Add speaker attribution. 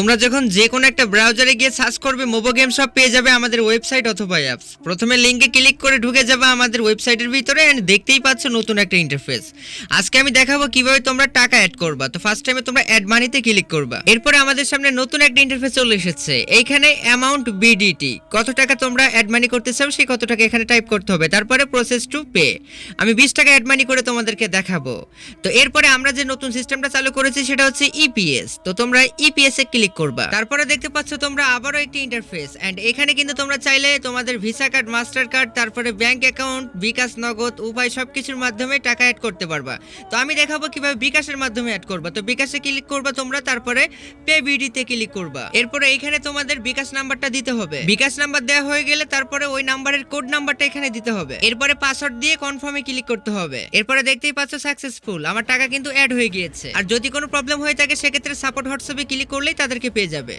Speaker 1: তোমরা যখন যে কোনো একটা ব্রাউজারে গিয়ে সার্চ করবে মোবো গেম সব পেয়ে যাবে আমাদের ওয়েবসাইট অথবা অ্যাপস প্রথমে লিঙ্কে ক্লিক করে ঢুকে যাবে আমাদের ওয়েবসাইটের ভিতরে এন্ড দেখতেই পাচ্ছ নতুন একটা ইন্টারফেস আজকে আমি দেখাবো কীভাবে তোমরা টাকা অ্যাড করবা। তো ফার্স্ট টাইমে তোমরা অ্যাড মানিতে ক্লিক করবা। এরপরে আমাদের সামনে নতুন একটা ইন্টারফেস চলে এসেছে। এইখানে অ্যামাউন্ট বিডিটি কত টাকা তোমরা অ্যাড মানি করতে চাও, সেই কত টাকা এখানে টাইপ করতে হবে। তারপরে প্রসেস টু পে আমি বিশ টাকা অ্যাড মানি করে তোমাদেরকে দেখাবো। তো এরপরে আমরা যে নতুন সিস্টেমটা চালু করেছি, সেটা হচ্ছে ইপিএস তো তোমরা ইপিএস এ ক্লিক করবা। তারপরে দেখতে পাচ্ছ তোমরা আবারও একটি ইন্টারফেস এন্ড এখানে কিন্তু তোমরা চাইলে তোমাদের ভিসা কার্ড মাস্টার কার্ড তারপরে ব্যাংক অ্যাকাউন্ট বিকাশ নগদ উপায় সবকিছুর মাধ্যমে টাকা অ্যাড করতে পারবা। তো আমি দেখাবো কীভাবে বিকাশের মাধ্যমে অ্যাড করবা। তো বিকাশে ক্লিক করবা তোমরা, তারপরে পে বিডিতে ক্লিক করবা। এরপরে এখানে তোমাদের বিকাশ নাম্বারটা দিতে হবে। বিকাশ নাম্বার দেওয়া হয়ে গেলে তারপরে ওই নাম্বারের কোড নাম্বারটা এখানে দিতে হবে। এরপরে পাসওয়ার্ড দিয়ে কনফার্মে ক্লিক করতে হবে। এরপরে দেখতেই পাচ্ছ সাকসেসফুল আমার টাকা কিন্তু অ্যাড হয়ে গিয়েছে। আর যদি কোনো প্রবলেম হয়ে থাকে, সেক্ষেত্রে সাপোর্ট হোয়াটসঅ্যাপে ক্লিক করলেই তাদেরকে পেয়ে যাবে।